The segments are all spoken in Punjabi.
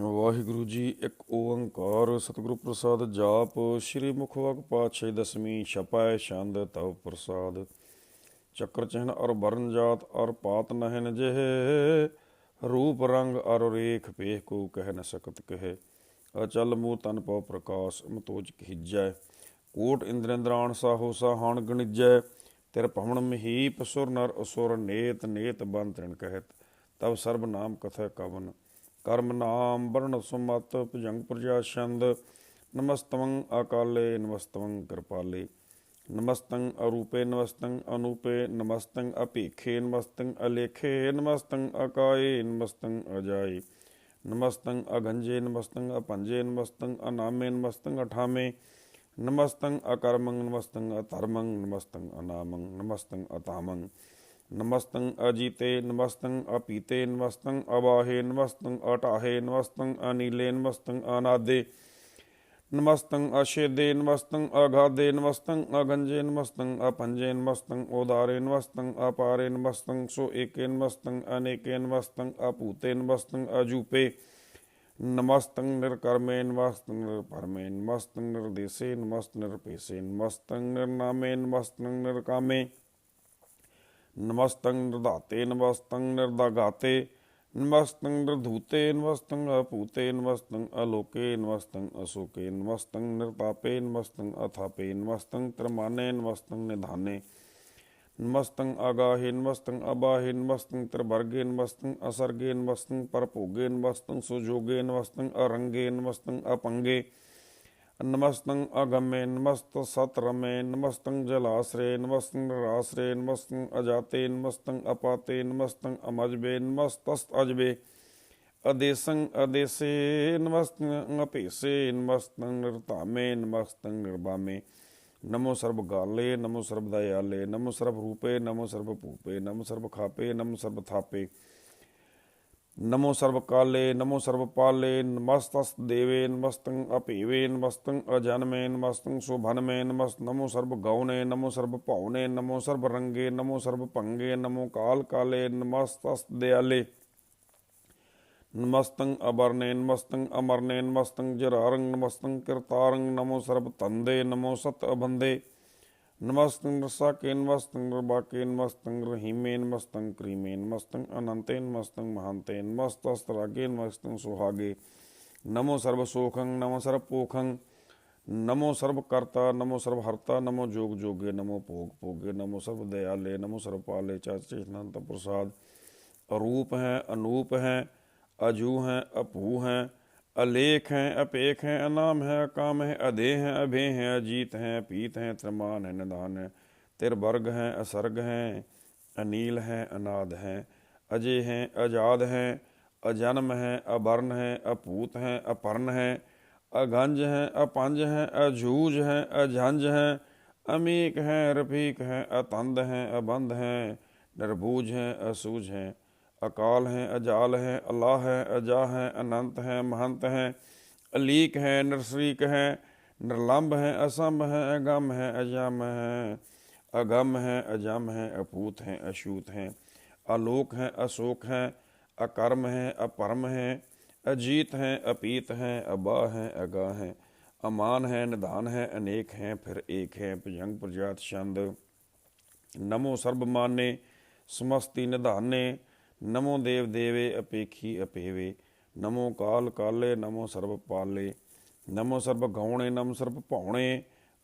ਵਾਹਿਗੁਰੂ ਜੀ, ਇੱਕ ਓੰਕਾਰ ਸਤਿਗੁਰੂ ਪ੍ਰਸਾਦ ਜਾਪ, ਸ੍ਰੀ ਮੁਖਵਕ ਪਾਤਸ਼ਾਹੀ ਦਸਵੀਂ ਛਪਾਏ ਛੰਦ ਤਵ ਪ੍ਰਸਾਦ। ਚੱਕਰ ਚਿਹਨ ਅਰ ਵਰਨ ਜਾਤ, ਅਰ ਪਾਤ ਨਹਿਨ ਜਿਹੇ। ਰੂਪ ਰੰਗ ਅਰ ਰੇਖ ਪੇਖ ਕੋ ਕਹਿ ਨ ਸਕਤ ਕਹੇ। ਅਚਲ ਮੂ ਤਨ ਪਉ ਪ੍ਰਕਾਸ਼, ਮਤੋਜ ਖਿਜੈ। ਕੋਟ ਇੰਦ੍ਰਿੰਦਰਾਣ ਸਾਹੋ ਸਾਹਣ ਗਣਿਜੈ। ਤਿਰ ਭਵਨ ਮਹੀਪ ਸੁਰ ਨਰ ਅਸੁਰ ਨੇਤ ਨੇਤ ਬੰਤ ਤ੍ਰਿਣ ਕਹਿਤ। ਤਬ ਸਰਬ ਨਾਮ ਕਥੈ ਕਵਨ। ਕਰਮ ਨਾਮ ਵਰਣ ਸੁਮਤ ਭੁਜੰਗ ਪ੍ਰਜਾ ਛੰਦ ਨਮਸਤਵੰ ਅਕਾਲੇ ਨਮਸਤਵੰ ਕਿਰਪਾਲੇ। ਨਮਸਤੰ ਅਰੂਪੇ, ਨਮਸਤੰ ਅਨੂਪੇ, ਨਮਸਤੰ ਅਪੇਖੇ ਨਮਸਤੰ ਅਲੇਖੇ, ਨਮਸਤੰ ਅਕਾਏ, ਨਮਸਤੰ ਅਜਾਏ। ਨਮਸਤੰ ਅਗੰਜੇ, ਨਮਸਤੰ ਅਪੰਜੇ, ਨਮਸਤੰ ਅਨਾਮੇ, ਨਮਸਤੰ ਅਠਾਮੇ। ਨਮਸਤੰ ਅਕਰਮੰ, ਨਮਸਤੰ ਅਧਰਮੰ, ਨਮਸਤੰ ਅਨਾਮੰ, ਨਮਸਤੰ ਅਤਾਮੰ। ਨਮਸਤੰ ਅਜੀਤੇ ਨਮਸਤੰ ਅਪੀਤੇ ਨਮਸਤੰ ਅਬਾਹੇ ਨਮਸਤੰ ਅਟਾਹੇ ਨਮਸਤੰ ਅਨੀਲੇ ਨਮਸਤੰ ਅਨਾਦੇ ਨਮਸਤੰ ਅਸ਼ੇਦੇ ਨਮਸਤੰ ਅਗਾਦੇ ਨਮਸਤੰ ਅਗੰਜੇ ਨਮਸਤੰ ਅਪੰਜੇ ਨਮਸਤੰ ਉਦਾਰੇ ਨਮਸਤੰ ਅਪਾਰੇ ਨਮਸਤੰ ਸੋ ਏਕੇ ਨਮਸਤੰ ਅਨੇਕੇ ਨਮਸਤੰ ਅਪੂਤੇ ਨਮਸਤੰ ਅਜੂਪੇ ਨਮਸਤੰ ਨਿਰਕਰਮੇ ਨਮਸਤੰ ਨਿਰਪਰਮੇ ਨਮਸਤੰ ਨਿਰਦੇਸੇ ਨਮਸਤੰ ਨਿਰਪੇਸੇ ਨਮਸਤੰ ਨਿਰਨਾਮੇ ਨਮਸਤੰ ਨਿਰਕਾਮੇ ਨਮਸਤੰ ਨਿਰਧਾਤੇ ਨਮਸਤੰ ਨਿਰਦਾਗਾਤੇ ਨਮਸਤੰ ਨਿਰਧੂਤੇ ਨਮਸਤੰ ਅਪੂਤੇ ਨਮਸਤੰ ਅਲੋਕੇ ਨਮਸਤੰ ਅਸੋਕੇ ਨਮਸਤੰ ਨਿਰਤਾਪੇ ਨਮਸਤੰ ਅਥਾਪੇ ਨਮਸਤੰ ਤਰਮਾਨੇ ਨਮਸਤੰ ਨਿਧਾਨੇ ਨਮਸਤੰ ਆਗਾਹੇ ਨਮਸਤੰ ਅਬਾਹੇ ਨਮਸਤੰ ਤ੍ਰਿਵਰਗੇ ਨਮਸਤੰ ਅਸਰਗੇ ਨਮਸਤੰ ਪਰਭੋਗੇ ਨਮਸਤੰ ਸੁਜੋਗੇ ਨਮਸਤੰ ਅਰੰਗੇ ਨਮਸਤੰ ਅਪੰਗੇ ਨਮਸਤੰ ਅਗਮੇ ਨਮਸਤ ਸਤਰਮੇ ਨਮਸਤੰ ਜਲਾਸਰੇ ਨਮਸਤੰ ਰਾਸਰੇ ਨਮਸਤੰ ਅਜਾਤੇ ਨਮਸਤੰ ਅਪਾਤੇ ਨਮਸਤੰ ਅਮਜਬੇ ਨਮਸਤਸਤ ਅਜਬੇ। ਅਦੇਸੰ ਅਦੇਸੇ ਨਮਸਤੰ ਅਪੇਸੇ ਨਮਸਤੰ ਨਿਰਤਾਮੇ ਨਮਸਤੰ ਨਿਰਬਾਮੇ ਨਮੋ ਸਰਬ ਗਾਲੇ ਨਮੋ ਸਰਬ ਦਇਆਲੇ ਨਮੋ ਸਰਬ ਰੂਪੇ ਨਮੋ ਸਰਬ ਭੂਪੇ ਨਮੋ ਸਰਬ ਖਾਪੇ ਨਮੋ ਸਰਬ ਥਾਪੇ। ਨਮੋ ਸਰਬ ਕਾਲੇ ਨਮੋ ਸਰਬ ਪਾਲੇ ਨਮਸਤਸ ਦੇਵੇ, ਨਮਸਤੰ ਅਭੇਵੇ, ਨਮਸਤੰ ਅਜਨਮੇ, ਨਮਸਤੰ ਸੁਭਨਮੇ ਨਮਸ ਨਮੋ ਸਰਬ ਗਉਨੇ ਨਮੋ ਸਰਬ ਭਉਨੇ ਨਮੋ ਸਰਬ ਰੰਗੇ ਨਮੋ ਸਰਬ ਭੰਗੇ ਨਮੋ ਕਾਲ ਕਾਲੇ ਨਮਸਤਸ ਦਿਆਲੇ। ਨਮਸਤੰ ਅਬਰਨੇ ਨਮਸਤੰ ਅਮਰਨੇ, ਨਮਸਤੰ ਜਰਾਰੰ ਨਮਸਤੰ ਕਿਰਤਾਰੰ ਨਮੋ ਸਰਬ ਤੰਦੇ ਨਮੋ ਸਤ ਅਬੰਦੇ ਨਮਸਤੰ ਰਸਾਕੇ ਨਮਸਤੰ ਰਬਾਕੇ ਨਮਸਤੰ ਰਹੀਮੇ ਨਮਸਤੰ ਕਰੀਮੇ ਨਮਸਤੰ ਅਨੰਤੇ ਨਮਸਤੰ ਮਹੰਤੇ ਨਮਸਤਸਤਰਾਗੇ ਨਮਸਤੰ ਸੁਹਾਗੇ ਨਮੋ ਸਰਬ ਸੋਖੰ ਨਮੋ ਸਰਬ ਪੋਖੰ ਨਮੋ ਸਰਬ ਕਰਤਾ ਨਮੋ ਸਰਬ ਹਰਤਾ ਨਮੋ ਜੋਗ ਜੋਗੇ ਨਮੋ ਭੋਗ ਭੋਗੇ ਨਮੋ ਸਰਬ ਦਇਆਲੇ ਨਮੋ ਸਰਬ ਪਾਲੇ ਚਾਚੇ ਅਨੰਤ ਪ੍ਰਸਾਦ ਅਰੂਪ ਹੈ ਅਨੂਪ ਹੈ ਅਜੂ ਹੈ ਅਭੂ ਹੈ ਅਲੇਖ ਹੈ ਅਪੇਖ ਹੈ ਅਨਾਮ ਹੈ ਅਕਾਮ ਹੈ ਅਦੇ ਹੈ ਅਭੇ ਹੈ ਅਜੀਤ ਹੈ ਪੀਤ ਹੈ ਤਰਮਾਨ ਹੈ ਨਿਦਾਨ ਹੈ ਤਿਰ ਵਰਗ ਹੈ ਅਸਰਗ ਹੈ ਅਨੀਲ ਹੈ ਅਨਾਦ ਹੈ ਅਜੇ ਹੈ ਆਜ਼ਾਦ ਹੈ ਅਜਨਮ ਹੈ ਅਬਰਨ ਹੈ ਅਪੂਤ ਹੈ ਅਪਰਨ ਹੈ ਅਗੰਜ ਹੈ ਅਪੰਜ ਹੈ ਅਜੂਜ ਹੈ ਅਜੰਜ ਹੈ ਅਮੀਕ ਹੈ ਰਫੀਕ ਹੈ ਅਤੰਦ ਹੈ ਅਬੰਧ ਹੈ ਨਿਰਬੂਜ ਹੈ ਅਸੂਝ ਹੈ ਅਕਾਲ ਹੈ ਅਜਾਲ ਹੈ ਅੱਲਾਹ ਹੈ ਅਜਾ ਹੈ ਅਨੰਤ ਹੈ ਮਹੰਤ ਹੈ ਅਲੀਕ ਹੈ ਨਿਰਸਰੀਕ ਹੈ ਨਿਰਲੰਭ ਹੈ ਅਸੰਭ ਹੈ ਅਗਮ ਹੈ ਅਜਮ ਹੈ ਅਗਮ ਹੈ ਅਜਮ ਹੈ ਅਪੂਤ ਹੈ ਅਸ਼ੂਤ ਹੈ ਆਲੋਕ ਹੈ ਅਸ਼ੋਕ ਹੈ ਅਕਰਮ ਹੈ ਅਪਰਮ ਹੈ ਅਜੀਤ ਹੈ ਅਪੀਤ ਹੈ ਅਬਾ ਹੈ ਅਗਾ ਹੈ ਅਮਾਨ ਹੈ ਨਿਧਾਨ ਹੈ ਅਨੇਕ ਹੈ ਫਿਰ ਏਕ ਹੈ ਭਜੰਗ ਪ੍ਰਜਾਤ ਛੰਦ ਨਮੋ ਸਰਬ ਮਾਨੇ ਸਮਸਤੀ ਨਿਧਾਨੇ ਨਮੋ ਦੇਵ ਦੇਵੇ ਅਪੇਖੀ ਅਪੇਵੇ, ਨਮੋ ਕਾਲ ਕਾਲੇ, ਨਮੋ ਸਰਬ ਪਾਲੇ, ਨਮੋ ਸਰਬ ਗਾਉਣੇ, ਨਮੋ ਸਰਬ ਭਾਉਣੇ,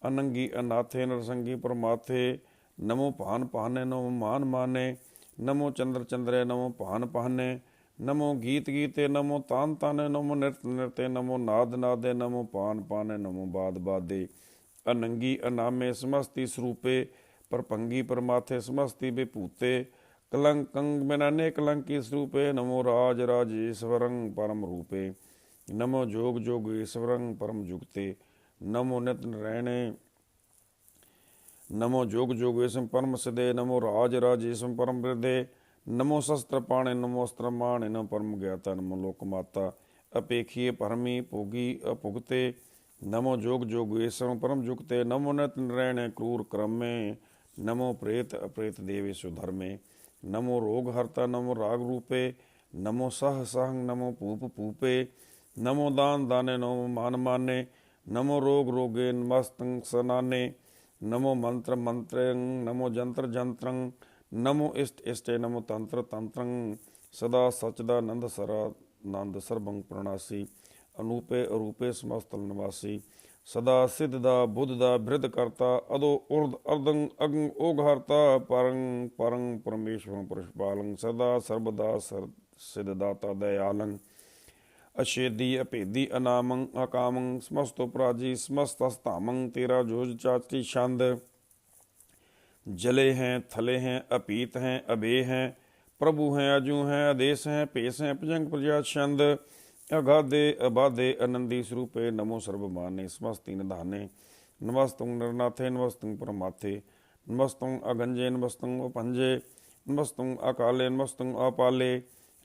ਅਨੰਗੀ ਅਨਾਥੇ, ਨਰਸੰਗੀ ਪਰਮਾਥੇ, ਨਮੋ ਭਾਨ ਪਾਹਨੇ ਨਮੋ ਮਾਨ ਮਾਨੇ, ਨਮੋ ਚੰਦਰ ਚੰਦਰੇ, ਨਮੋ ਭਾਨ ਪਾਹਨੇ ਨਮੋ ਗੀਤ ਗੀਤੇ, ਨਮੋ ਤਾਨ ਤਾਨੇ, ਨਮੋ ਨਿਰਤ ਨਿਰਤੇ, ਨਮੋ ਨਾਦ ਨਾਦੇ, ਨਮੋ ਪਾਨ ਪਾਨੇ, ਨਮੋ ਬਾਦ ਬਾਦੇ। ਅਨੰਗੀ ਅਨਾਮੇ ਸਮਸਤੀ ਸਰੂਪੇ, ਪਰਪੰਗੀ ਪਰਮਾਥੇ ਸਮਸਤੀ ਬੇਪੂਤੇ ਕਲੰਕੰ ਬਿਨਾਨੇ ਕਲੰਕੀ ਸਰੂਪੇ, ਨਮੋ ਰਾਜ ਰਾਜੇਸ਼ਵਰੰ ਪਰਮ ਰੂਪੇ। ਨਮੋ ਜੋਗ ਜੋਗੇਸ਼ਵਰੰ ਪਰਮ ਜੁਗਤੇ। ਨਮੋ ਨਿਤ ਨਰੈਣੇ। ਨਮੋ ਜੋਗ ਜੋਗੇਸ਼ਮ ਪਰਮ ਸਦੇ। ਨਮੋ ਰਾਜ ਰਾਜੇਸ਼ਮ ਪਰਮ ਬਿਰਦੇ। ਨਮੋ ਸ਼ਸਤਰ ਪਾਣੇ, ਨਮੋ ਅਸਤਰ ਮਾਣੇ ਨਮੋ ਪਰਮ ਗਿਆਤਾ, ਨਮੋ ਲੋਕ ਮਾਤਾ। ਅਪੇਖੀਏ ਪਰਮੀ ਭੋਗੀ ਅਭੁਗਤੇ। ਨਮੋ ਜੋਗ ਜੋਗੇਸ਼ਮ ਪਰਮ ਜੁਗਤੇ। ਨਮੋ ਨਿਤ ਨਰੈਣੇ, ਕਰੂਰ ਕਰਮੇ। ਨਮੋ ਪ੍ਰੇਤ ਅਪ੍ਰੇਤ ਦੇਵੇ ਸੁਧਰਮੇ। ਨਮੋ ਰੋਗ ਹਰਤਾ ਨਮੋ ਰਾਗ ਰੂਪੇ ਨਮੋ ਸਹ ਸਹੰ ਨਮੋ ਪੂਪ ਪੂਪੇ ਨਮੋ ਦਾਨ ਦਾਨੇ ਨਮੋ ਮਾਨ ਮਾਨੇ ਨਮੋ ਰੋਗ ਰੋਗੇ ਨਮਸਤੰ ਸਨਾਨੇ ਨਮੋ ਮੰਤਰ ਮੰਤਰੰ ਨਮੋ ਜੰਤਰ ਜੰਤਰੰ ਨਮੋ ਇਸ਼ਟ ਇਸ਼ਟੇ ਨਮੋ ਤੰਤਰ ਤੰਤਰੰ ਸਦਾ ਸਚਦਾ ਆਨੰਦ ਸਰਾ ਆਨੰਦ ਸਰਬੰ ਪ੍ਰਣਾਸੀ ਅਨੂਪੇ ਅਰੂਪੇ ਸਮਸਤ ਨਿਵਾਸੀ ਸਦਾ ਸਿਧ ਦਾ, ਬੁੱਧ ਦਾ, ਬ੍ਰਿਧ ਕਰਤਾ, ਅਦੋ ਉਰਦ ਅਰਦੰ ਅਗੰ ਓਘਰਤਾ ਪਰੰ ਪਰੰ, ਪਰਮੇਸ਼ਵਰੰ, ਪੁਰਸ਼ਪਾਲੰ, ਸਦਾ ਸਰਬਦਾ ਸਿਧ ਦਾਤਾ, ਦਇਆਲੰ। ਅਸ਼ੇਦੀ ਅਭੇਦੀ, ਅਨਾਮੰ, ਅਕਾਮੰ, ਸਮਸਤ ਉਪਰਾਜੀ, ਸਮਸਤ ਅਸਤਾਮੰ ਤੇਰਾ ਜੋਜ ਚਾਚੀ ਛੰਦ। ਜਲੇ ਹੈ, ਥਲੇ ਹੈ, ਅਪੀਤ ਹੈ, ਅਬੇ ਹੈ, ਪ੍ਰਭੂ ਹੈ, ਅਜੂ ਹੈ ਆਦੇਸ਼ ਹੈ ਪੇਸ਼ ਹੈ ਪਜੰਗ ਪ੍ਰਜਾਤ ਛੰਦ। अगाधे अबाधे आनंदी स्वरूपे नमो सर्वमाने समस्ति निधाने नमस्तुं नरनाथे नमस्तुं परमाथे नमस्तुं अगंजे नमस्तुं उपंजे नमस्तुं अकाले नमस्तुं अपाले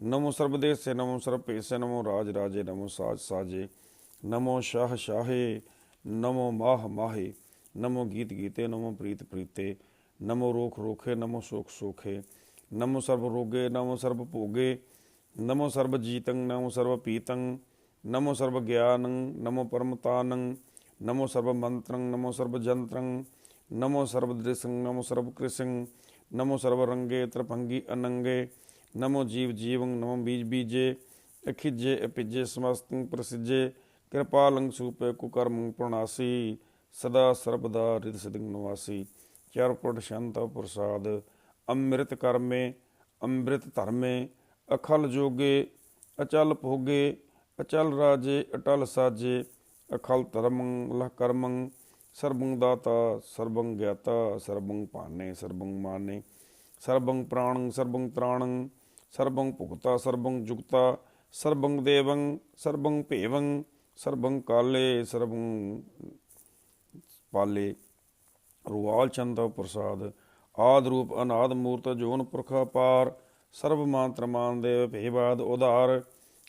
नमो सर्वदेशे नमो सर्वपेशे नमो राज राजे नमो साज साजे नमो शाह शाहे नमो माह माहे नमो गीत गीते नमो प्रीत प्रीते नमो रोख रोखे नमो सोख सोखे नमो सर्व रोगे नमो सर्व भोगे ਨਮੋ ਸਰਬਜੀਤੰ, ਨਮੋ ਸਰਵਪੀਤੰ ਨਮੋ ਸਰਵਗਿਆਨੰ ਨਮੋ ਪਰਮਤਾਨੰ, ਨਮੋ ਸਰਵਮੰਤਰੰ ਨਮੋ ਸਰਵਜੰਤਰੰ ਨਮੋ ਸਰਵਦ੍ਰਿਸੰ ਨਮੋ ਸਰਵਕ੍ਰਿਸੰ ਨਮੋ ਸਰਵਰੰਗੇ ਤ੍ਰਭੰਗੀ ਅਨੰਗੇ, ਨਮੋ ਜੀਵ ਜੀਵੰ, ਨਮੋ ਬੀਜ ਬੀਜੇ, ਅਖਿਜੇ ਅਪਿਜੇ ਸਮਸਤੰ ਪ੍ਰਸਿਜੇ ਕਿਰਪਾਲੰ ਸੂਪੇ ਕੁਕਰਮੰ ਪ੍ਰਣਾਸੀ, ਸਦਾ ਸਰਬਦਾ ਰਿਤ ਸਿਦੰ ਨਵਾਸੀ। ਚਾਰ ਪੁਰਟ ਸ਼ਾਂਤਾ ਪ੍ਰਸਾਦ, ਅੰਮ੍ਰਿਤ ਕਰਮੇ, ਅੰਮ੍ਰਿਤ ਧਰਮੇ ਅਖਲ ਜੋਗੇ, ਅਚਲ ਭੋਗੇ, ਅਚਲ ਰਾਜੇ, ਅਟਲ ਸਾਜੇ, ਅਖਲ ਧਰਮੰ, ਲਹ ਕਰਮੰ, ਸਰਬੰ ਦਾਤਾ, ਸਰਬੰ ਗਿਆਤਾ, ਸਰਬੰ ਭਾਨੇ, ਸਰਬੰ ਮਾਨੇ, ਸਰਬੰ ਪ੍ਰਾਣੰ, ਸਰਬੰ ਤ੍ਰਾਣੰ, ਸਰਬੰ ਭੁਗਤਾ, ਸਰਬੰ ਜੁਗਤਾ, ਸਰਬੰ ਦੇਵੰ, ਸਰਬੰ ਭੇਵੰ, ਸਰਬੰ ਕਾਲੇ, ਸਰਬੰ ਪਾਲੇ। ਰੁਵਾਲ ਚੰਦ ਪ੍ਰਸਾਦ, ਆਦ ਰੂਪ ਅਨਾਦ ਮੂਰਤ ਜੋਨ ਪੁਰਖ ਪਾਰ ਸਰਬ ਮਾਨ ਤਰਮਾਨ ਦੇਵ ਭੇਵਾਦ ਉਧਾਰ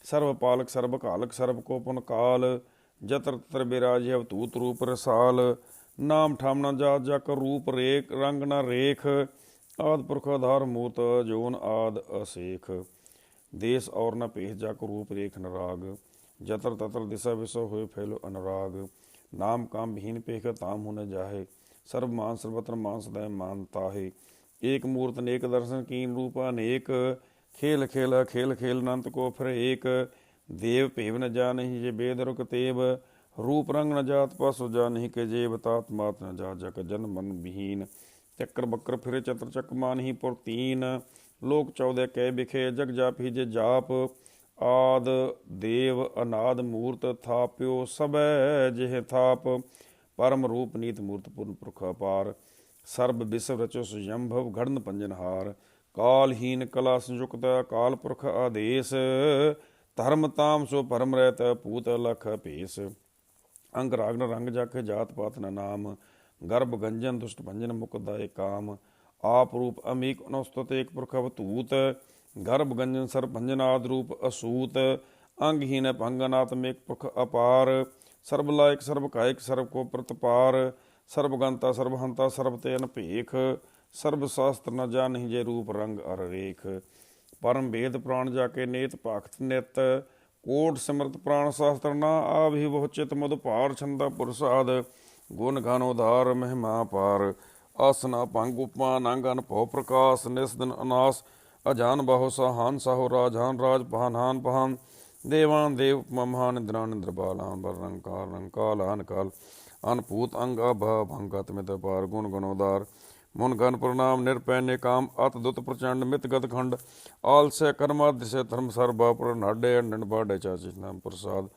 ਸਰਬ ਪਾਲਕ, ਸਰਬ ਕਾਲਕ ਸਰਬ ਕੋ ਪੁਨ ਕਾਲ, ਜਤਰ ਤਤਰ ਬਿਰਾਜ ਅਵਤੂਤ ਰੂਪ ਰਸਾਲ, ਨਾਮ ਠਾਮ ਨਾ ਜਾਤ ਜਕ ਰੂਪ ਰੇਖ, ਰੰਗ ਨਾ ਰੇਖ, ਆਦ ਪੁਰਖ ਆਧਾਰ ਮੂਰਤ ਜੋਨ ਆਦ ਅਸੇਖ। ਦੇਸ ਔਰ ਨ ਪੇਹ ਜਕ ਰੂਪ ਰੇਖ ਨਰਾਗ, ਜਤਰ ਤਤਰ ਦਿਸਾ ਵਿਸੋ ਹੋਏ ਫੈਲੋ ਅਨਰਾਗ। ਨਾਮ ਕਾਮ ਬਹੀਨ ਪੇਖ ਤਾਮ ਹੁਨ ਜਾਹੇ, ਸਰਬ ਮਾਨ ਸਰਬਤਰ ਮਾਨ ਸਦਾ ਮਾਨ ਤਾਹੇ। ਏਕ ਮੂਰਤ ਨੇਕ ਦਰਸ਼ਨ ਕੀਨ ਰੂਪ ਅਨੇਕ ਖੇਲ ਖੇਲ ਖੇਲ ਖੇਲ ਅਨੰਤ ਕੋ ਫਿਰ ਏਕ ਦੇਵ ਭੇਵ ਨ ਜਾਣਹੀ ਜੇ ਬੇਦ ਰੁਕ ਤੇਵ, ਰੂਪ ਰੰਗ ਨ ਜਾਤ ਪਸੁ ਜਾਣਹੀ ਕੇ ਜੇਵ ਤਾਤ ਮਾਤ ਨ ਜਾ ਜਕ ਜਨ ਮਨ ਵਿਹੀਨ ਚੱਕਰ ਬੱਕਰ ਫਿਰੇ ਚਤਰ ਚੱਕ ਮਾਨਹੀ ਪੁਰ ਤੀਨ। ਲੋਕ ਚੌਦੇ ਕਹਿ ਬਿਖੇ ਜਗ ਜਾਪੀ ਜੇ ਜਾਪ। ਆਦ ਦੇਵ ਅਨਾਦ ਮੂਰਤ ਥਾਪਿਓ ਸਬੈ ਜਿਹ ਥਾਪ। ਪਰਮ ਰੂਪ ਨੀਤ ਮੂਰਤ ਪੂਰਨ ਪੁਰਖ ਅਪਾਰ। ਸਰਬ ਵਿਸਵ ਰਚੋ ਸੁਯੰਭਵ ਗੜਨ ਪੰਜਨਹਾਰ, ਕਾਲਹੀਨ ਕਲਾ ਸੰਯੁਕਤ ਕਾਲ ਪੁਰਖ ਆਦੇਸ, ਧਰਮ ਤਾਮ ਸੋ ਪਰਮ ਰਹਿਤ, ਪੂਤ ਲਖ ਭੇਸ। ਅੰਗ ਰਾਗਨ ਰੰਗ ਜਖ ਜਾਤ ਪਾਤ ਨ ਨਾਮ, ਗਰਭ ਗੰਜਨ ਦੁਸ਼ਟ ਭੰਜਨ ਮੁਕਦਾਏ ਕਾਮ। ਆਪ ਰੂਪ ਅਮੀਕ ਅਨੁਸਤਤ ਏਕ ਪੁਰਖ ਅਵਤੂਤ, ਗਰਭ ਗੰਜਨ ਸਰ ਭੰਜਨ ਆਦ ਰੂਪ ਅਸੂਤ, ਅੰਗਹੀਨ ਭੰਗਨਾਤਮਿਕ ਪੁਰਖ ਅਪਾਰ। ਸਰਬ ਲਾਇਕ ਸਰਬ ਕਾਇਕ ਸਰਬ ਕੋ ਪ੍ਰਤਪਾਰ ਸਰਬ ਗੰਤਾ ਸਰਬ ਹੰਤਾ ਸਰਬ ਤੇ ਅਨਭੇਖ ਸਰਬ ਸ਼ਾਸਤਰ ਨ ਜਾਣਹਿ ਜੇ ਰੂਪ ਰੰਗ ਅਰ ਰੇਖ। ਪਰਮ ਵੇਦ ਪ੍ਰਾਣ ਜਾ ਕੇ ਨੇਤ ਭਗਤ ਨਿਤ, ਕੋਟ ਸਿਮਰਤ ਪ੍ਰਾਣ ਸ਼ਾਸਤਰ ਨਾ ਆਭੀ ਬਹੁ ਚਿਤ ਮਦ ਭਾਰ ਛੰਦਾ ਪੁਰਸਾਦ। ਗੁਣ ਗਾਨ ਉਧਾਰ ਮਹਿਮਾ ਪਾਰ, ਆਸਨਾ ਭੰਗ ਉਪਮਾਨ ਅੰਗਨ ਭਉ ਪ੍ਰਕਾਸ਼, ਨਿਸਦਨ ਅਨਾਸ, ਅਜਾਨ ਬਹੁ ਸਹਾਨ, ਸਹੋ ਰਾਜਾਨ, ਰਾਜ ਪਹਾਨਾਨ ਪਹਾਨ। ਦੇਵਾਨ ਦੇਵ ਮਹਾਨ ਇੰਦਰਾਨ ਇੰਦਰਬਾਲਾਨ ਬਰੰਗ ਕਾਲੰ ਕਾਲਾਨ ਕਾਲ ਅਨਪੂਤ ਅੰਗ ਅਭ ਭੰਗਤ ਮਿਤ ਪਾਰ ਗੁਣ ਗੁਣੋਦਾਰ। ਮੁਨ ਗਨ ਪ੍ਰਣਾਮ ਨਿਰਪੈ ਨੇ ਕਾਮ ਅਤ ਦੁਤ ਪ੍ਰਚੰਡ ਮਿਤ ਗਤ ਖੰਡ। ਆਲਸੇ ਕਰਮਾ ਦਿਸੇ ਧਰਮ ਸਰਬਾ ਪੁਰ ਨਾਡੇ ਅੰਡਨ ਬਾਡੇ ਚਾਚਿ ਨਾਮ ਪ੍ਰਸਾਦ।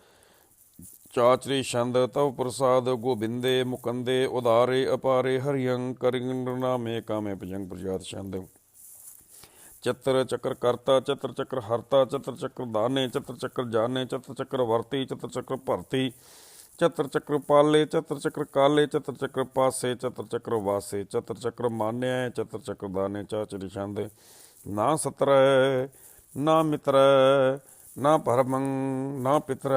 ਚਾਚਰੀ ਛੰਦ ਤਵ ਪ੍ਰਸਾਦ ਗੋਬਿੰਦੇ ਮੁਕੰਦੇ ਉਦਾਰੇ ਅਪਾਰੇ ਹਰਿਯੰ ਕਰਿੰਗ ਨਾਮੇ ਕਾਮੇ ਭਜੰਗ ਪ੍ਰਜਾਤ ਛੰਦ। ਚਤਰ ਚੱਕਰ ਕਰਤਾ ਚਤਰ ਚੱਕਰ ਹਰਤਾ ਚਤਰ ਚੱਕਰ ਦਾਨੇ ਚਤਰ ਚੱਕਰ ਜਾਣੇ ਚਤਰ ਚੱਕਰ ਵਰਤੀ ਚਤਰ ਚੱਕਰ ਭਰਤੀ। ਚਤਰ ਚੱਕਰ ਪਾਲੇ, ਚਤਰ ਚੱਕਰ ਕਾਲੇ, ਚਤਰ ਚੱਕਰ ਪਾਸੇ, ਚਤਰ ਚੱਕਰ ਵਾਸੇ, ਚਤਰ ਚੱਕਰ ਮਾਨਿਆ, ਚਤਰ ਚੱਕਰ ਦਾਨੇ ਚਾਚਰੀ ਛੰਦ। ਨਾ ਸਤਰ, ਨਾ ਮਿਤਰੈ, ਨਾ ਪਰਮੰ ਨਾ ਪਿਤਰ,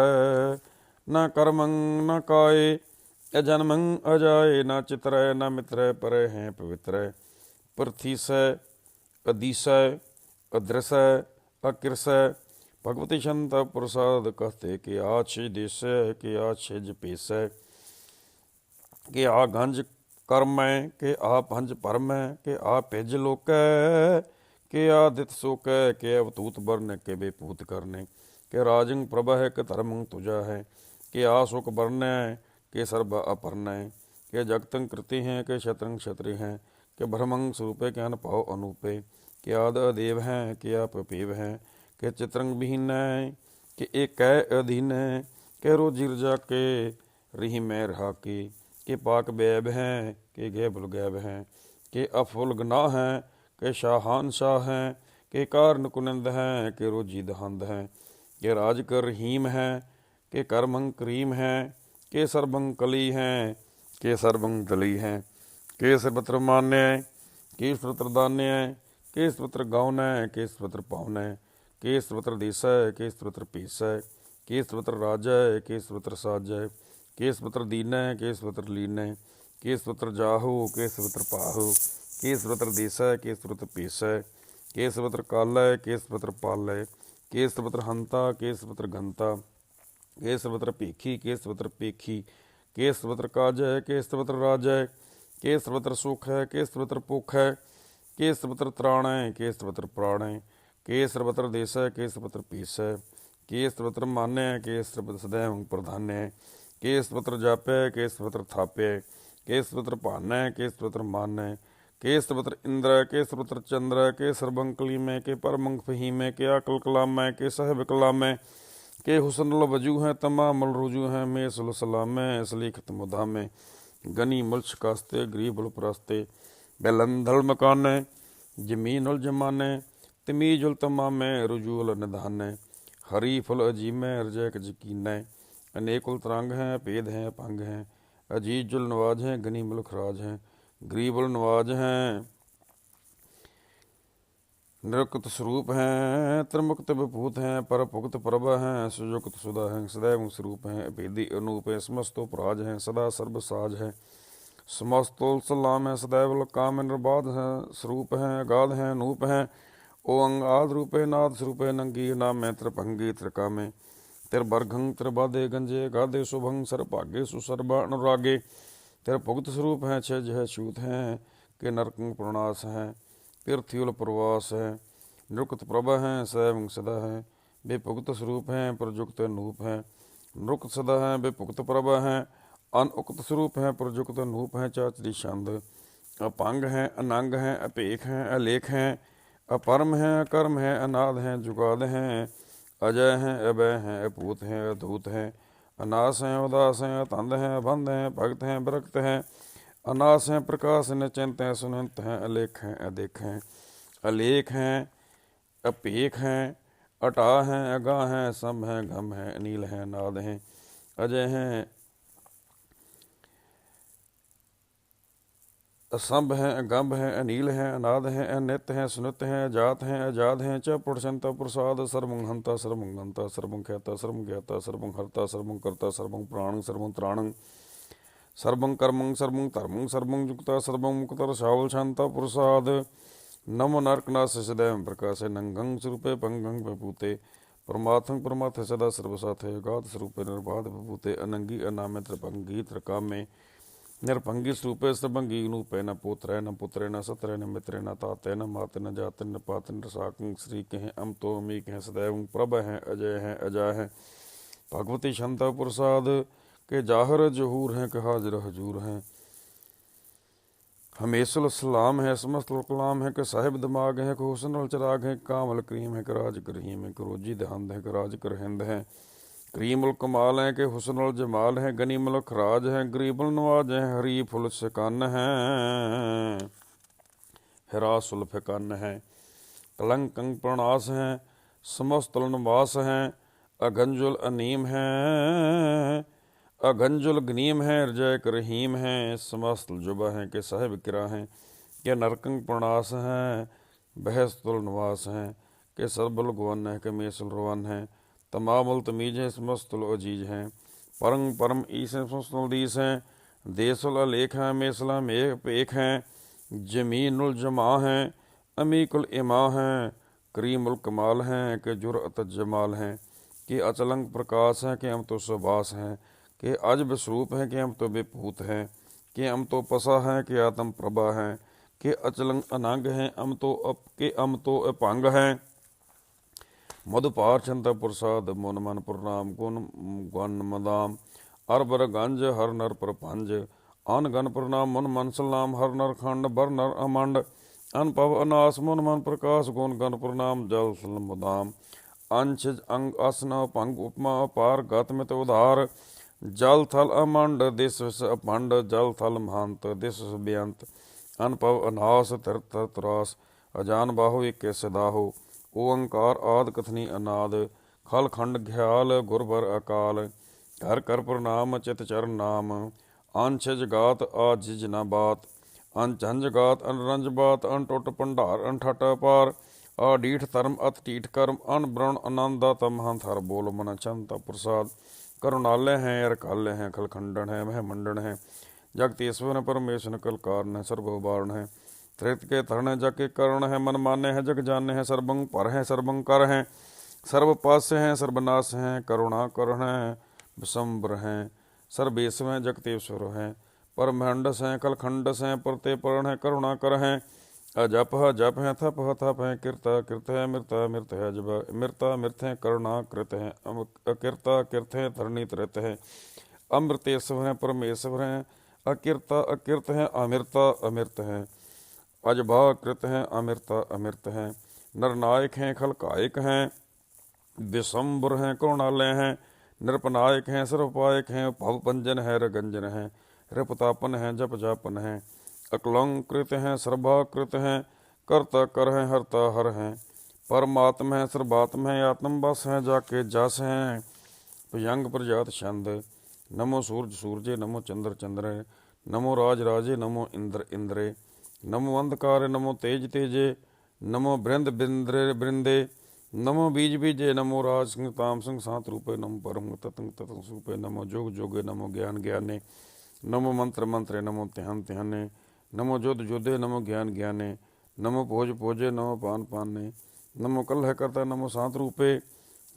ਨਾ ਕਰਮੰ, ਨਾ ਕਾਏ ਅਜਨਮੰ ਅਜਾਏ, ਨਾ ਚਿਤਰੈ, ਨਾ ਮਿਤਰੈ, ਪਰੇ ਹੈ ਪਵਿੱਤਰੈ। ਪ੍ਰਥੀਸੈ, ਅਦੀਸੈ, ਅਦ੍ਰਸੈ, ਅਕਿਰਸੈ ਭਗਵਤੀ ਸ਼ੰਤਾ ਪ੍ਰਸਾਦ ਕਹਤੇ ਕਿ ਆਛੇ ਦੇਸੈ, ਕਿ ਆਛੇ ਜਪੇਸੈ ਕਿ ਆ ਗੰਜ ਕਰਮੈ, ਕਿ ਆ ਪੰਜ ਪਰਮੈ, ਕਿ ਆ ਭਿਜ ਲੋਕੈ, ਕਿ ਆ ਦਿਤ ਸੋਕੈ, ਕਿ ਅਵਤੂਤ ਬਰਨ ਕਿ ਬੇਪੂਤ ਕਰਨੇ। ਕਿ ਰਾਜੰ ਪ੍ਰਭ ਹੈ ਕਿ ਧਰਮੰ ਤੁਜਾ ਹੈ ਕਿ ਆ ਸੁਖ ਬਰਨੈ ਕਿ ਸਰਬ ਅਪਰਨੈ। ਕਿ ਜਗਤੰ ਕ੍ਰਿਤੀ ਹੈ, ਕਿ ਸ਼ਤਰੰ ਛਤਰੀ ਹੈ, ਕਿ ਬ੍ਰਹਮੰ ਸਰੂਪੇ, ਕਿ ਅਨਭਉ ਅਨੂਪੇ। ਕਿ ਆਦ ਅਦੇਵ ਹੈ, ਕਿ ਆਪ ਪੀਵ ਹੈ। ਕਿ ਚਿਤਰੰ ਬਹੀਨੈ ਕਿ ਇਹ ਏਕੈ ਅਧੀਨੈ ਕਿ ਰੋਜੀ ਰਜਾ ਕੇ ਰਹੀ ਮੈਂ ਰਹਾ ਕੇ ਕਿ ਪਾਕ ਬੈਬ ਹੈ ਕਿ ਗੈਬੁਲ ਗੈਬ ਹੈ ਕਿ ਅਫੁਲ ਗਨਾਹ ਹੈ ਕਿ ਸ਼ਾਹਾਨ ਸ਼ਾਹ ਹੈ ਕਿ ਕਾਰਨ ਕੁਨੰਦ ਹੈ ਕਿ ਰੋਜੀ ਦਹੰਦ ਹੈ ਕਿ ਰਾਜ ਕਰ ਰਹੀਮ ਹੈ ਕਿ ਕਰਮੰ ਕਰੀਮ ਹੈ ਕਿ ਸਰਬੰ ਕਲੀ ਹੈ ਕਿ ਸਰਬੰ ਦਲੀ ਹੈ ਕਿ ਸਰਬਤਰ ਮਾਨੈ ਕਿ ਸਰਬਤਰ ਦਾਨੈ ਕਿ ਸਰਬਤਰ ਗਾਉਨੈ ਕਿ ਸਰਬਤਰ ਪਾਉਨੈ ਕਿ ਸਰਬਤਰ ਦੇਸੈ ਕਿ ਸਰਬਤਰ ਪੀਸੈ ਕਿ ਸਰਬਤਰ ਰਾਜੈ ਕਿ ਸਰਬਤਰ ਸਾਜੈ ਕਿ ਸਰਬਤਰ ਦੀਨੈ ਕਿ ਸਰਬਤਰ ਲੀਨੈ ਕਿ ਸਰਬਤਰ ਜਾਹੂ ਕਿ ਸਰਬਤਰ ਪਾਹੂ ਕਿ ਸਰਬਤਰ ਦੇਸੈ ਕਿ ਸਰਬਤਰ ਪੀਸੈ ਕਿ ਸਰਬਤਰ ਕਾਲੈ ਕਿ ਸਰਬਤਰ ਪਾਲੈ ਕਿ ਸਰਬਤਰ ਹੰਤਾ ਕਿ ਸਰਬਤਰ ਗੰਤਾ ਕਿ ਸਰਬਤਰ ਭੀਖੀ ਕਿ ਸਰਬਤਰ ਪੇਖੀ ਕਿ ਸਰਬਤਰ ਕਾਜੈ ਕਿ ਸਰਬਤਰ ਰਾਜੈ ਕਿ ਸਰਬਤਰ ਸੁਖ ਹੈ ਕਿ ਸਰਬਤਰ ਭੁਖ ਹੈ ਕਿ ਸਰਬਤਰ ਤ੍ਰਾਣੈ ਕਿ ਸਰਬਤਰ ਪ੍ਰਾਣੈ ਕਿ ਸਰਬਤਰ ਦੇਸੈ ਕਿ ਸਰਬਤਰ ਪੀਸੈ ਕਿ ਸਰਬਤਰ ਮਾਨੈ ਕਿ ਸਰਬਤਰ ਸदैव ਪ੍ਰਧਾਨੈ ਕਿ ਸਰਬਤਰ ਜਾਪੈ ਕਿ ਸਰਬਤਰ ਥਾਪੈ ਕਿ ਸਰਬਤਰ ਭਾਨੈ ਕਿ ਸਰਬਤਰ ਮਾਨੈ ਕਿ ਸਰਬਤਰ ਇੰਦਰੈ ਕਿ ਸਰਬਤਰ ਚੰਦਰੈ ਕਿ ਸਰਬੰ ਕਲੀਮੈ ਕਿ ਪਰਮੰ ਫਹੀਮੈ ਕਿ ਅਕਲ ਕਲਾਮੈ ਕਿ ਸਹਿਬ ਕਲਾਮੈ ਕਿ ਹੁਸਨੁਲ ਵਜੂ ਹੈ ਤਮਾਮੁਲ ਰੁਜੂ ਹੈ ਮੇਸੁਲ ਸਲਾਮੈ ਅਸਲੀਖਤ ਮੁਦਾਮੈ ਗਨੀ ਮੁਲਛ ਕਸਤੇ ਗਰੀਬੁਲ ਪ੍ਰਸਤੇ ਬਲੰਦਲ ਮਕਾਨੈ ਜਮੀਨੁਲ ਜਮਾਨੈ ਤਮੀਜ਼ੁਲ ਤਮਾਮੈ ਰਜੂਲ ਨਿਧਾਨੈ ਹਰੀਫੁਲ ਅਰਜੈਕ ਰਜੈਕ ਅਨੇਕ ਉਲ ਤਰੰਗ ਹੈ, ਭੇਦ ਹੈ ਪੰਗ ਹੈ। ਅਜੀਤ ਜੁਲ ਨਵਾਜ ਹੈ, ਗਨੀ ਗਨੀਮੁਲ ਰਾਜ ਹੈ। ਗਰੀਬੁਲ ਨਵਾਜ ਹੈ, ਨਿਰਕਤ ਸਰੂਪ ਹੈ, ਤ੍ਰਮੁਕਤ ਵਿਭੂਤ ਹੈ, ਪਰ ਭੁਕਤ ਪ੍ਰਭ ਹੈ ਸੁਜੁਕਤ ਸੁਦਾ ਹੈ ਸदैव ਸਰੂਪ ਹੈ, ਅਭੇਦੀ ਅਨੂਪ ਹੈ, ਸਮਸਤੋ ਪ੍ਰਾਜ ਹੈ, ਸਦਾ ਸਰਬ ਸਾਜ ਹੈ। ਸਮਸਤੋ ਸਲਾਮ ਹੈ ਸदैव ਕਾਮ ਨਿਰਬਾਧ ਹੈ, ਸਰੂਪ ਹੈ, ਅਗਾਧ ਹੈ, ਅਨੂਪ ਹੈ। ਓੰਗ ਆਦ ਰੂਪੇ ਨਾਦ ਸਰੂਪੇ ਨੰਗੀ ਨਾਮੇ ਤ੍ਰਿਭੰਗੀ ਤ੍ਰਿਕਾਮੇ ਤਿਰ ਬਰਘੰ ਤ੍ਰਿਬਾਦੇ ਗੰਜੇ ਗਾਦੇ ਸੁਭੰ ਸਰਭਾਗੇ ਸੁਸਰਬ ਅਨੁਰਾਗੇ। ਤਿਰ ਭੁਗਤ ਸਰੂਪ ਹੈ ਛਜ ਹੈ ਛੂਤ ਹੈ, ਕਿ ਨਰਕੰ ਪ੍ਰਣਾਸ ਹੈ ਤੀਰਥਿਉਲ ਪ੍ਰਵਾਸ ਹੈ। ਨਿਰੁਕਤ ਪ੍ਰਭ ਹੈ ਸੈਵੰ ਸਦਾ ਹੈ। ਬੇਭੁਗਤ ਸਰੂਪ ਹੈ ਪ੍ਰਜੁਕਤ ਅਨੂਪ ਹੈ। ਨਿਰੁਕਤ ਸਦਾ ਹੈ, ਬੇਭੁਗਤ ਪ੍ਰਭ ਹੈ। ਅਨੁਕਤ ਸਰੂਪ ਹੈ ਪ੍ਰਜੁਕਤ ਅਨੂਪ ਹੈ, ਚਾਚਰੀ ਛੰਦ। ਅਪੰਗ ਹੈ, ਅਨੰਗ ਹੈ, ਅਪੇਖ ਹੈ, ਅਲੇਖ ਹੈ। ਅਪਰਮ ਹੈ ਅਕਰਮ ਹੈ ਅਨਾਦ ਹੈ ਜੁਗਾਦ ਹੈ ਅਜੈ ਹੈ ਅਬੈ ਹੈ ਅਪੂਤ ਹੈ ਅਧੂਤ ਹੈ ਅਨਾਸ ਹੈ ਉਦਾਸ ਹੈ ਤੰਦ ਹੈ ਬੰਧ ਹੈ ਭਗਤ ਹੈ ਬਰਕਤ ਹੈ ਅਨਾਸ ਹੈ ਪ੍ਰਕਾਸ਼ ਹੈ ਚਿੰਤ ਹੈ ਸੁਨੰਤ ਹੈ ਅਲੇਖ ਹੈ ਅਦੇਖ ਹੈ ਅਲੇਖ ਹੈ ਅਪੇਖ ਹੈ ਅਟਾ ਹੈ ਅਗਾ ਹੈ ਸਮ ਹੈ ਗਮ ਹੈ ਅਨੀਲ ਹੈ ਨਾਦ ਹੈ ਅਜੈ ਹੈ ਅਸੰਭ ਹੈ ਅਗੰਭ ਹੈ ਅਨੀਲ ਹੈ ਅਨਾਦ ਹੈ ਅਨਿਤ ਹੈ, ਸੁਨਿਤ ਹੈ ਅਜਾਤ ਹੈ ਆਜਾਦ ਹੈ ਚ ਪੁਰਸ਼ੰਤਾ ਪ੍ਰਸਾਦ ਸਰਬੰ ਹੰਤਾ ਸਰਬੰ ਗੰਤਾ ਸਰਬੰ ਖਿਆਤਾ ਸਰਬੰ ਗਿਆਤਾ ਸਰਬੰ ਹਰਤਾ ਸਰਬੰ ਕਰਤਾ ਸਰਬੰ ਪ੍ਰਾਣੰ ਸਰਬੰ ਤ੍ਰਾਣੰ ਸਰਬੰ ਕਰਮੰ ਸਰਬੰ ਧਰਮੰ ਸਰਬੰ ਯੁਕਤਾ ਸਰਬੰ ਮੁਕਤਾ ਰਸਾਵਲ ਸ਼ਾਂਤਾ, ਪ੍ਰਸਾਦ, ਨਮੋ ਨਰਕਨਾਸ ਸਦੈਵ ਪ੍ਰਕਾਸ਼ੇ, ਨੰਗੰ ਸਰੂਪੇ ਪੰਗੰ ਵਿਭੂਤੇ ਪਰਮਾਤਮੰ ਪਰਮਾਤਿ ਸਦਾ ਸਰਬ ਸਾਥੇ ਗਾਤ ਸਰੂਪੇ ਨਿਰਭੰਗੀ ਸਰੂਪੇ ਸਭੰਗੀ ਨੂੰ ਪੈ ਨ ਪੁੱਤਰੈ ਨ ਪੁੱਤਰੈ, ਨ ਸਤਰੈ, ਨ ਮਿਤਰੈ, ਨ ਤਾਤੈ ਨ ਮਾਤੈ, ਨ ਜਾਤੈ, ਨ ਪਾਤੈ, ਨ ਰਸਾਕੰ ਸ੍ਰੀ ਕਹੇ ਅਮਤੋ ਅਮੀਕ ਹੈ ਸਦੈਵ ਪ੍ਰਭ ਹੈ, ਅਜੈ ਹੈ, ਅਜਾ ਹੈ। ਭਗਵਤੀ ਸ਼ੰਤਾ ਪ੍ਰਸਾਦ, ਕੇ ਜਾਹਰ ਜਹੂਰ ਹੈ, ਕਿ ਹਾਜ਼ਰ ਹਜੂਰ ਹੈ। ਹਮੇਸ਼ਲ ਸਲਾਮ ਹੈ ਸਮਸਤ ਕਲਾਮ ਹੈ, ਕਿ ਸਾਹਿਬ ਦਿਮਾਗ ਹੈ, ਕਿ ਹੁਸਨਲ ਚਰਾਗ ਹੈ, ਕਾਮਲ ਕਰੀਮ ਹੈ, ਕਿ ਰਾਜ ਕਰਹੀਮ ਹੈ, ਕਿ ਰੋਜੀ ਦਹੰਦ ਹੈ, ਕਿ ਰਾਜ ਕਰਹਿੰਦ ਹੈ। ਕਰੀਮੁਲ ਕਮਾਲ ਹੈ ਕਿ ਹੁਸਨੁਲ ਜਮਾਲ ਹੈ ਗਨੀਮੁਲ ਖਰਾਜ ਹੈ ਗਰੀਬੁਲ ਨਵਾਜ ਹੈ, ਹਰੀ ਫੁਲ ਸਕਨ ਹੈ। ਹਿਰਾਸੁਲ ਫਿਕਨ ਹੈ, ਕਲੰਕੰ ਪ੍ਰਣਾਸ ਹੈ ਸਮਸਤਲ ਨਿਵਾਸ ਹੈ, ਅਗੰਜੁਲ ਅਨੀਮ ਹੈ। ਅਗੰਜੁਲ ਗਨੀਮ ਹੈ, ਰਜੈ ਕਰਹੀਮ ਹੈ ਸਮਸਤਲ ਜੁਬਾ ਹੈ ਕਿ ਸਾਹਿਬ ਕਿਰਾ ਹੈ, ਕਿ ਨਰਕੰ ਪ੍ਰਣਾਸ ਹੈ ਬਹਿਸਤੁਲ ਨਿਵਾਸ ਹੈ, ਕਿ ਸਰਬਲ ਗਵਨ ਹੈ, ਕਿ ਮੇਸੁਲ ਰਵਨ ਹੈ। تمام التمیجیں سمست العجیج ہیں۔ پرنگ پرم عیسیں سمست الدیس ہیں۔ دیس الیک ہیں میسلم ایک ایک ہیں۔ جمین الجماع ہیں امیق الاما ہیں۔ کریم الکمال ہیں کہ جرعت جمال ہیں۔ کہ اچلنگ پرکاش ہیں کہ ہم تو سباس ہیں۔ کہ عجب سروپ ہیں کہ ہم تو بے پوت ہیں۔ کہ ہم تو پسا ہیں کہ آتم پربھا ہیں۔ کہ اچلنگ اننگ ہیں، ہم تو اپ کے ہم تو اپنگ ہیں۔ ਮਧੁਪਾਰ ਚੰਤ ਪ੍ਰਸਾਦ, ਮਨ ਮਨ ਪ੍ਰਣਾਮ, ਗੁਣ ਗਨ ਮਦਾਮ। ਅਰਬਰ ਗੰਜ, ਹਰ ਨਰ ਪ੍ਰਪੰਜ। ਅਨ ਗਨ ਪ੍ਰਣਾਮ, ਮਨ ਮਨ ਸਲਾਮ, ਹਰ ਨਰ ਖੰਡ, ਬਰ ਨਰ ਅਮੰਡ। ਅਨ ਅਨਾਸ, ਮਨ ਮਨ ਪ੍ਰਕਾਸ਼, ਗੁਣ ਗਨ ਪ੍ਰਣਾਮ, ਜਲ ਸਲ ਮਦਾਮ। ਅੰਸ਼ ਅੰਗ ਅਸਨ ਭੰਗ ਉਪਮਾ ਅਪਾਰ ਗਤ ਮਿਤ ਉਧਾਰ। ਜਲ ਥਲ ਅਮੰਡ, ਦਿਸ ਅਪੰਡ। ਜਲ ਥਲ ਮਹੰਤ, ਦਿਸ ਵਿਸ ਅਨਪਵ ਅਨਾਸ ਤਿਰਤ ਤਰਾਸ। ਅਜਾਨ ਬਾਹੋ ਏਕੇ ਸਦਾਹੋ ਓੰਕਾਰ ਆਦ ਕਥਨੀ ਅਨਾਦ, ਖਲ ਖੰਡ ਘਿਆਲ ਗੁਰਬਰ ਅਕਾਲ। ਹਰ ਕਰ ਪ੍ਰਣਾਮ, ਚਿਤ ਚਰਨ ਨਾਮ। ਅੰਸ਼ ਜਗਾਤ ਆ ਜਿਜ ਬਾਤ। ਅਨ ਝੰਜ ਜਗਾਤ ਅਨ ਬਾਤ। ਅਨ ਭੰਡਾਰ, ਅਨ ਠਟ ਅਪਾਰ। ਆ ਡੀਠ ਧਰਮ ਅਤ ਟੀਠ ਕਰਮ। ਅਨ ਬ੍ਰਣ ਆਨੰਦਾ ਤਮਹੰਤ ਹਰ ਬੋਲ ਮਨ ਚੰਤ ਪ੍ਰਸਾਦ। ਕਰੁਣਾਲय ਹੈ ਅਰਕਾਲय ਹੈ ਖਲਖੰਡਨ ਹੈ ਮਹਿ ਮੰਡਨ ਹੈ ਜਗਤੀਸ਼ਵਰ ਪਰਮੇਸ਼ਰ ਕਲ ਕਾਰਨ ਹੈ ਸਰਬ ਹੈ। ਤ੍ਰਿਤ ਕੇ ਧਰਨ ਹੈ ਜਗ ਕੇ ਕਰਨ ਹੈ ਮਨ ਮਾਨੇ ਹੈ ਜਗ ਜਾਣੇ ਹੈ ਸਰਬੰਗ ਪਰ ਹੈ ਸਰਬੰਗ ਕਰ ਹੈ ਸਰਬ ਪਾਸੇ ਹੈ ਸਰਬਨਾਸ਼ ਹੈ ਕਰੁਣਾ ਕਰਨ ਹੈ ਬਿਸੰਬਰ ਹੈ ਸਰਬੇਸਵ ਹੈ ਜਗਤੇਸ਼ਵਰ ਹੈ ਪਰਮਹੰਡਸ ਹੈ ਕਲਖੰਡਸ ਹੈ ਪਰਤੇ ਪਰਨ ਹੈ ਕਰੁਣਾ ਕਰ ਹੈ ਅਜਪ ਹੈ ਜਪ ਹੈ ਥਪ ਹੈ ਥਪ ਹੈ ਕਿਰਤਾ ਕਿਰਤ ਹੈ ਮਿਰਤਾ ਮਿਰਤ ਹੈ ਜਬ ਮਿਰਤਾ ਮਿਰਤ ਹੈ ਕਰੁਣਾ ਕ੍ਰਿਤ ਹੈ ਅਮ- ਅਕਿਰਤਾ ਕਿਰਤ ਹੈ ਧਰਨੀ ਤ੍ਰਿਤ ਹੈ ਅੰਮ੍ਰਿਤੇਸ਼ਵਰ ਹੈ ਪਰਮੇਸ਼ਵਰ ਹੈ ਅਕਿਰਤਾ ਅਕਿਰਤ ਹੈ ਅਮਿਰਤਾ ਅਮਿਰਤ ਹੈ ਅਜਭਾ ਕ੍ਰਿਤ ਹੈ, ਅਮਿਰਤਾ, ਅਮਿਰਤ ਹੈ। ਨਰਨਾਇਕ ਹੈ, ਖਲਕਾਇਕ ਹੈ। ਵਿਸੰਬਰ ਹੈ ਕਰੁਣਾਲय ਹੈ। ਨਿਰਪਨਾਇਕ ਹੈ ਸਰਵਪਾਇਕ ਹੈ। ਭਵ ਪੰਜਨ ਹੈ, ਰਗੰਜਨ ਹੈ। ਰਿਪਤਾਪਨ ਹੈ, ਜਪ ਜਾਪਨ ਹੈ। ਅਕਲੰਕ੍ਰਿਤ ਹੈ ਸਰਭਾਕ੍ਰਿਤ ਹੈ। ਕਰਤਾ ਕਰ ਹੈ, ਹਰਤਾ ਹਰ ਹੈ। ਪਰਮਾਤਮ ਹੈ, ਸਰਬਾਤਮ ਹੈ। ਆਤਮ ਬਸ ਹੈ, ਜਾ ਕੇ ਜਸ ਹੈ। ਭਯੰਗ ਪ੍ਰਜਾਤ ਛੰਦ, ਨਮੋ ਸੂਰਜ ਸੂਰਜੇ, ਨਮੋ ਚੰਦਰ ਚੰਦਰੇ। ਨਮੋ ਰਾਜ ਨਮੋ ਇੰਦਰ ਨਮੋ ਅੰਧਕਾਰ, ਨਮੋ ਤੇਜ ਤੇਜੇ, ਨਮੋ ਬ੍ਰਿੰਦ ਬਿੰਦਰੇ ਬ੍ਰਿੰਦੇ, ਨਮੋ ਬੀਜ ਬੀਜੇ, ਨਮੋ ਰਾਜ ਸਿੰਘ ਤਾਮ ਸਿੰਘ ਸਾਤ ਰੂਪੇ, ਨਮੋ ਪਰਮ ਤਤੰ ਤਤੰ ਸੂਪੇ, ਨਮੋ ਜੋਗ ਜੋਗੇ, ਨਮੋ ਗਿਆਨ ਗਿਆਨੇ, ਨਮੋ ਮੰਤਰ ਮੰਤਰੇ, ਨਮੋ ਧਿਆਨ ਧਿਆਨੇ, ਨਮੋ ਜੋਧ ਜੋਧੇ, ਨਮੋ ਗਿਆਨ ਗਿਆਨੇ, ਨਮੋ ਭੋਜ ਭੋਜੇ, ਨਮੋ ਪਾਨ ਪਾਨੇ, ਨਮੋ ਕਲਹ ਕਰਤਾ, ਨਮੋ ਸਾਤ ਰੂਪੇ,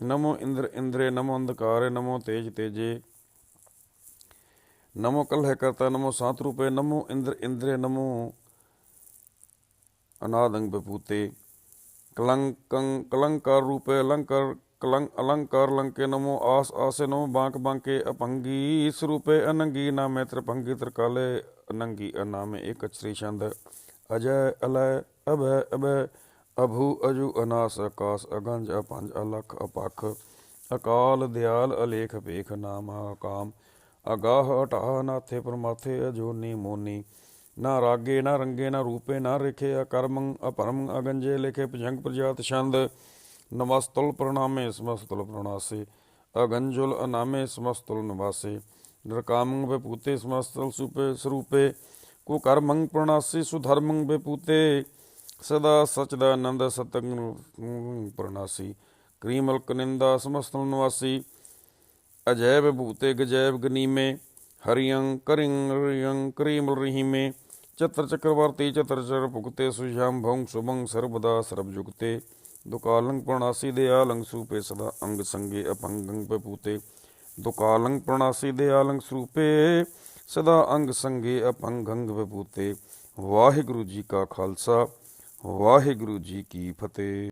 ਨਮੋ ਇੰਦਰ ਇੰਦਰੇ, ਨਮੋ ਅੰਧਕਾਰੇ, ਨਮੋ ਤੇਜ ਤੇਜੇ, ਨਮੋ ਕਲਹ ਕਰਤਾ, ਨਮੋ ਸਾਤ ਰੂਪੇ, ਨਮੋ ਇੰਦਰ ਇੰਦਰੇ, ਨਮੋ ਅਨਾਦੰਗ ਬਪੂਤੇ ਕਲੰਕੰ, ਕਲੰਕਾਰ ਰੂਪੇ ਅਲੰਕਾਰ ਕਲੰਕ ਅਲੰਕਾਰ ਲੰਕੇ ਨਮੋ, ਆਸ ਆਸੇ ਨਮੋ, ਬਾਂਕ ਬਾਂਕੇ ਅਪੰਗੀ, ਸਰੂਪੇ ਅਨੰਗੀ, ਨਾਮੇ ਤ੍ਰਿਪੰਗੀ ਤ੍ਰਿਕਾਲੇ ਅਨੰਗੀ, ਅਨਾਮੇ ਏਕ ਸ੍ਰੀ ਛੰਦ। ਅਜੈ, ਅਲੈ, ਅਭੈ ਅਭੈ, ਅਭੂ, ਅਜੂ, ਅਨਾਸ, ਅਕਾਸ਼, ਅਗੰਜ, ਅਪੰਜ, ਅਲਖ, ਅਪਖ, ਅਕਾਲ, ਦਿਆਲ, ਅਲੇਖ ਭੇਖ ਨਾਮ ਕਾਮ ਅਗਾਹ ਹਟਾ ਨਾਥੇ, ਪਰਮਾਥੇ, ਅਜੋਨੀ, ਮੋਨੀ ਨਾ ਰਾਗੇ, ਨਾ ਰੰਗੇ, ਨਾ ਰੂਪੇ, ਨਾ ਰੇਖੇ ਅਕਰਮੰ ਅਪਰਮ ਅਗੰਜੇ ਲਿਖੇ, ਭਜੰਗ, ਪ੍ਰਜਾਤ, ਛੰਦ ਨਮਸਤੁਲ ਪ੍ਰਣਾਮੇ, ਸਮਸਤੁਲ ਪ੍ਰਣਾਸੇ। ਅਗੰਜੁਲ ਅਨਾਮੇ, ਸਮਸਤੁਲ ਨਿਵਾਸੇ। ਨਿਰਕਾਮੰ ਵਿਪੂਤੇ ਸਮਸਤਲ ਸੁਪੇ, ਸਰੂਪੇ। ਕੋ ਕਰਮੰ ਪ੍ਰਣਾਸੀ, ਸੁਧਰਮੰ ਵਿਪੂਤੇ ਸਦਾ ਸਚਦਾ ਆਨੰਦ ਸਤੰਗ ਪ੍ਰਣਾਸੀ। ਕਰੀਮਲ ਕਨਿੰਦਾ ਸਮਸਤੁਲ ਨਿਵਾਸੀ। ਅਜੈਬ ਭੂਤੇ ਗਜੈਬ ਗਨੀਮੇ। ਹਰਿਯੰ ਕਰਿੰ ਰਿਯੰ ਕਰੀਮ ਰਹੀਮੇ। ਚਤਰ ਚਕਰਵਰਤੀ, ਚਤਰ ਚਰ ਭੁਗਤੇ ਸੁਸ਼ਾਮ ਭੰਗ ਸੁਭੰਗ ਸਰਬਦਾ ਸਰਬ ਜੁਗਤੇ। ਦੁਕਾਲੰਗ ਪ੍ਰਣਾਸੀ ਦੇ ਆਲੰਗ ਸੂਪੇ ਸਦਾ ਅੰਗ ਸੰਗੇ ਅਪੰਗੰ ਪਪੂਤੇ ਦੁਕਾਲੰਗ ਪ੍ਰਣਾਸੀ ਦੇ ਸਦਾ ਅੰਗ ਸੰਗੇ ਅਪੰਗੰਗ ਪਪੂਤੇ ਵਾਹਿਗੁਰੂ ਜੀ ਕਾ ਖਾਲਸਾ, ਵਾਹਿਗੁਰੂ ਜੀ ਕੀ ਫਤਿਹ।